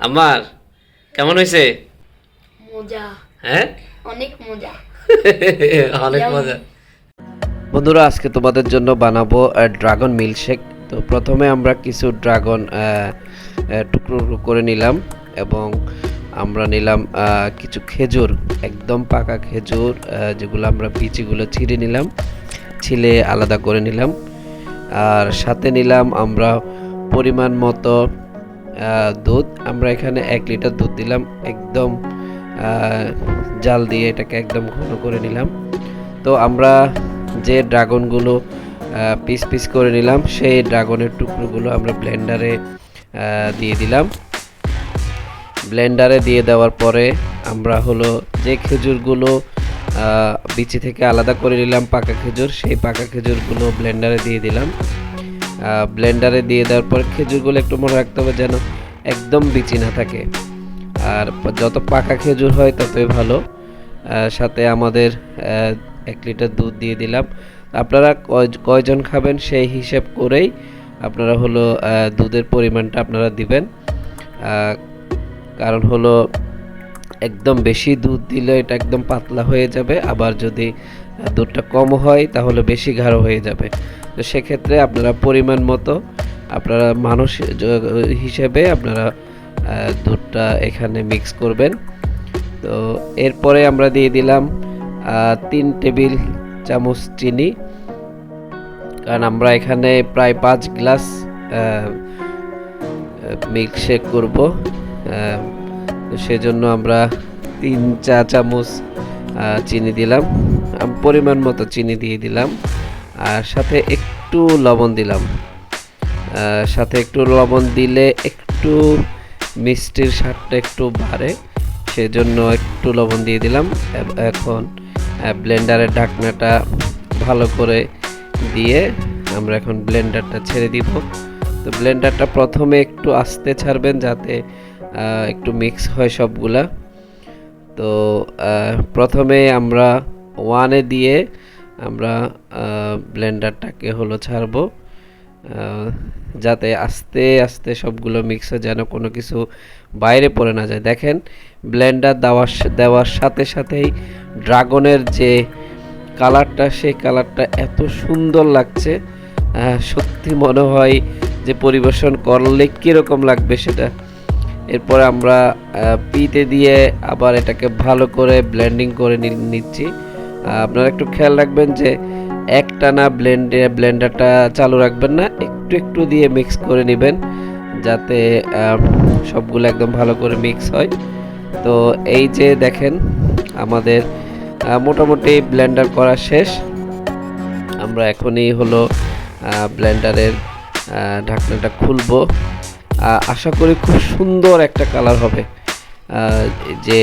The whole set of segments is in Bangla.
আমার কেমন হয়েছে? মজা। হ্যাঁ? অনেক মজা। অনেক মজা। বন্ধুরা আজকে তোমাদের জন্য বানাবো ড্রাগন মিল্কশেক তো প্রথমে আমরা কিছু ড্রাগন টুকরো টুকরো করে নিলাম এবং আমরা নিলাম কিছু খেজুর একদম পাকা খেজুর যেগুলো আমরা বিচিগুলো ছিঁড়ে নিলাম ছিলে আলাদা করে নিলাম। আর সাথে নিলাম আমরা পরিমাণ মতো দুধ। আমরা এখানে এক লিটার দুধ দিলাম, একদম জাল দিয়ে এটাকে একদম ঘন করে নিলাম। তো আমরা যে ড্রাগনগুলো পিস পিস করে নিলাম, সেই ড্রাগনের টুকরোগুলো আমরা ব্লেন্ডারে দিয়ে দিলাম। ব্লেন্ডারে দিয়ে দেওয়ার পরে আমরা হলো যে খেজুরগুলো বিচি থেকে আলাদা করে নিলাম পাকা খেজুর, সেই পাকা খেজুরগুলো ব্লেন্ডারে দিয়ে দিলাম। ব্লেন্ডারে দিয়ে দেওয়ার পর খেজুরগুলো একটু মনে রাখতে হবে যেন একদম বিচি না থাকে। আর যত পাকা খেজুর হয় ততই ভালো। সাথে আমাদের এক লিটার দুধ দিয়ে দিলাম। আপনারা কয়- কয়জন খাবেন সেই হিসেব করেই আপনারা হলো দুধের পরিমাণটা আপনারা দিবেন। কারণ হলো, একদম বেশি দুধ দিলে এটা একদম পাতলা হয়ে যাবে। আবার যদি দুধটা কম হয়, তাহলে বেশি গাঢ় হয়ে যাবে। তো সেক্ষেত্রে আপনারা পরিমাণ মতো আপনারা মানুষ হিসেবে আপনারা দুধটা এখানে মিক্স করবেন। তো এরপরে আমরা দিয়ে দিলাম তিন টেবিল চামচ চিনি। কারণ আমরা এখানে প্রায় পাঁচ গ্লাস মিল্কশেক করব। সেজন্য আমরা তিন চা চামচ চিনি দিলাম। পরিমাণ মতো চিনি দিয়ে দিলাম, আর সাথে একটু লবণ দিলাম। সাথে একটু লবণ দিলে একটু মিষ্টির স্বাদটা একটু বাড়ে, সেজন্য একটু লবণ দিয়ে দিলাম। এখন ব্লেন্ডারের ঢাকনাটা ভালো করে দিয়ে আমরা এখন ব্লেন্ডারটা ছেড়ে দিব। তো ব্লেন্ডারটা প্রথমে একটু আস্তে ছাড়বেন যাতে একটু মিক্স হয় সবগুলা। তো প্রথমে আমরা ওয়ানে দিয়ে আমরা ব্লেন্ডারটাকে হলো ছাড়বো। যাতে আস্তে আস্তে সবগুলো মিক্সার যেন কোনো কিছু বাইরে পড়ে না যায়। দেখেন, ব্লেন্ডার দেওয়ার দেওয়ার সাথে সাথেই ড্রাগনের যে কালারটা, সেই কালারটা এত সুন্দর লাগছে। সত্যি মনে হয় যে পরিবেশন করলে কীরকম লাগবে সেটা। এরপরে আমরা পিতে দিয়ে আবার এটাকে ভালো করে ব্লেন্ডিং করে নিচ্ছি। আপনারা একটু খেয়াল রাখবেন যে একটানা ব্লেন্ডে ব্লেন্ডারটা চালু রাখবেন না, একটু একটু দিয়ে মিক্স করে নেবেন, যাতে সবগুলো একদম ভালো করে মিক্স হয়। তো এই যে দেখেন, আমাদের মোটামুটি ব্লেন্ডার করা শেষ। আমরা এখনই হলো ব্লেন্ডারের ঢাকনাটা খুলবো। আশা করি খুব সুন্দর একটা কালার হবে যে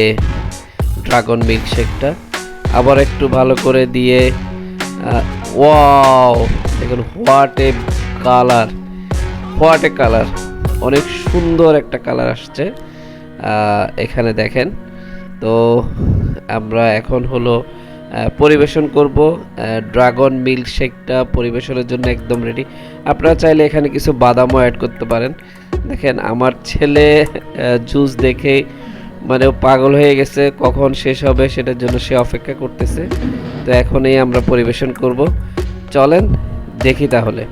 ড্রাগন মিল্কশেকটা আবার একটু ভালো করে দিয়ে ওয়াও, দেখুন, what a colour, what a colour, অনেক সুন্দর একটা কালার আসছে এখানে দেখেন, তো আমরা এখন হলো পরিবেশন করব ড্রাগন মিল্ক শেকটা পরিবেশনের জন্য একদম রেডি আপনারা চাইলে এখানে কিছু বাদামও অ্যাড করতে পারেন, দেখেন, আমার ছেলে জুস দেখে মানে পাগল হয়ে গেছে, কখন শেষ হবে সেটার জন্য সে অপেক্ষা করতেছে। তো এখনই আমরা পরিবেশন করব। চলেন, দেখি তাহলে।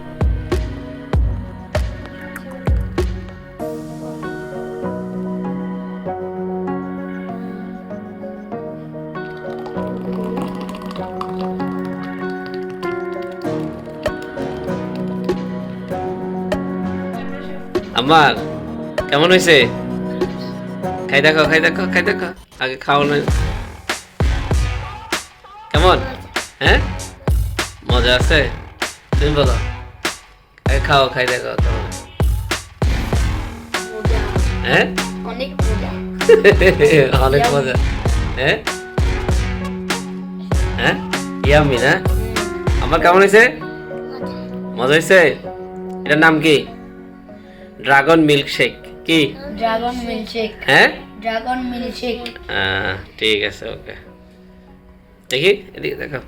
আমার কেমন হয়েছে খাই দেখো খাই দেখো খাই দেখো আগে খাও না কেমন? হ্যাঁ? মজা আছে? তুমি বলো। আগে খাও খাই দেখো কেমন হ্যাঁ? অনেক মজা। অনেক মজা। হ্যাঁ? হ্যাঁ? ইয়ামি না? আমার কেমন হয়েছে? মজা। হয়েছে? এটার নাম কি? ড্রাগন মিল্ক শেক কি? ড্রাগন মিল্কশেক হ্যাঁ? ড্রাগন মিল্কশেক হ্যাঁ ঠিক আছে ওকে। দেখি এদিকে দেখো।